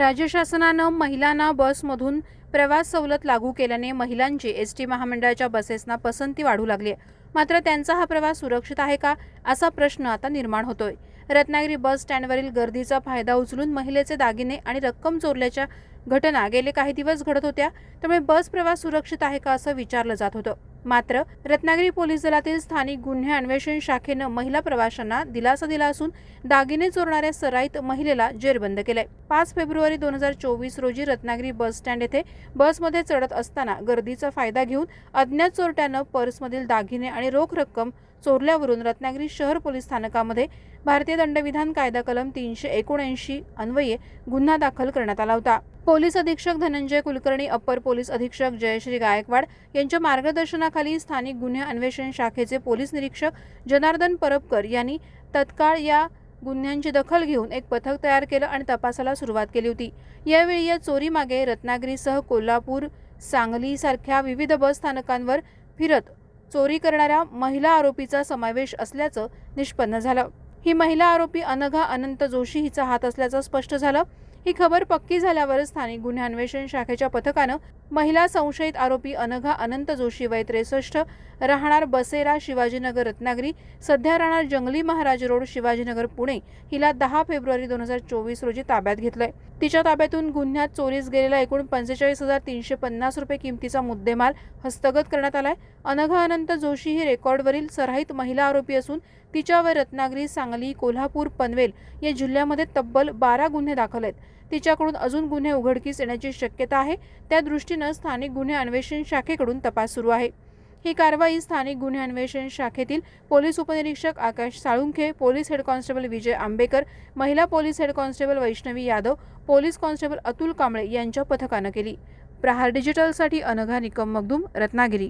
राज्य शासनानं महिलांना बसमधून प्रवास सवलत लागू केल्याने महिलांची एस टी महामंडळाच्या बसेसना पसंती वाढू लागली आहे. मात्र त्यांचा हा प्रवास सुरक्षित आहे का असा प्रश्न आता निर्माण होतोय. रत्नागिरी बस स्टँडवरील गर्दीचा फायदा उचलून महिलेचे दागिने आणि रक्कम चोरल्याच्या घटना गेले काही दिवस घडत होत्या त्यामुळे बस प्रवास सुरक्षित आहे का असं विचारलं जात होतं. मात्र रत्नागिरी पोलीस दलातील स्थानिक गुन्हे अन्वेषण शाखेनं महिला प्रवाशांना दिलासा दिला असून दागिने चोरणाऱ्या सराईत महिलेला जेरबंद केलंय. पाच फेब्रुवारी दोन हजार चोवीस रोजी रत्नागिरी बस स्टँड येथे बसमध्ये चढत असताना गर्दीचा फायदा घेऊन अज्ञात चोरट्यानं पर्समधील दागिने आणि रोख रक्कम चोरल्यावरून रत्नागिरी शहर पोलीस स्थानकामध्ये भारतीय दंडविधान कायदा कलम तीनशे एकोणऐंशी अन्वये गुन्हा दाखल करण्यात आला होता. पोलीस अधीक्षक धनंजय कुलकर्णी अप्पर पोलीस अधीक्षक जयश्री गायकवाड यांच्या मार्गदर्शनाखाली स्थानिक गुन्हे अन्वेषण शाखेचे पोलीस निरीक्षक जनार्दन परबकर यांनी तत्काळ या गुन्ह्यांची दखल घेऊन एक पथक तयार केलं आणि तपासाला सुरुवात केली होती. यावेळी या चोरीमागे रत्नागिरीसह कोल्हापूर सांगली सारख्या विविध बस स्थानकांवर फिरत चोरी करणाऱ्या महिला आरोपीचा समावेश असल्याचं निष्पन्न झालं. ही महिला आरोपी अनघा अनंत जोशी हिचा हात असल्याचं स्पष्ट झालं. ही खबर पक्की झाल्यावर स्थानिक गुन्हे अन्वेषण शाखेच्या पथकानं महिला संशयित आरोपी अनघा अनंत जोशी वय त्रेसष्ट राहणार बसेरा शिवाजीनगर रत्नागिरी सध्या राहणार जंगली महाराज रोड शिवाजीनगर पुणे हिला दहा फेब्रुवारी दोन हजार चोवीस रोजी ताब्यात घेतलंय. तिच्या ताब्यातून गुन्ह्यात चोरीस गेलेला एकूण पंचेचाळीस हजार तीनशे पन्नास रुपये किमतीचा मुद्देमाल हस्तगत करण्यात आलाय. अनघा अनंत जोशी ही रेकॉर्डवरील सराईत महिला आरोपी असून तिच्यावर रत्नागिरी सांग सांगली कोल्हापूर पनवेल या जिल्ह्यामध्ये तब्बल बारा गुन्हे दाखल आहेत. तिच्याकडून अजून गुन्हे उघडकीस येण्याची शक्यता आहे. त्या दृष्टीनं स्थानिक गुन्हे अन्वेषण शाखेकडून तपास सुरू आहे. ही कारवाई स्थानिक गुन्हे अन्वेषण शाखेतील पोलीस उपनिरीक्षक Akash Salunkhe police head constable Vijay Ambekar महिला police head constable Vaishnavi Yadav police constable Atul Kamble यांच्या पथकानं केली. प्रहार डिजिटलसाठी अनघा निकम मगदूम रत्नागिरी.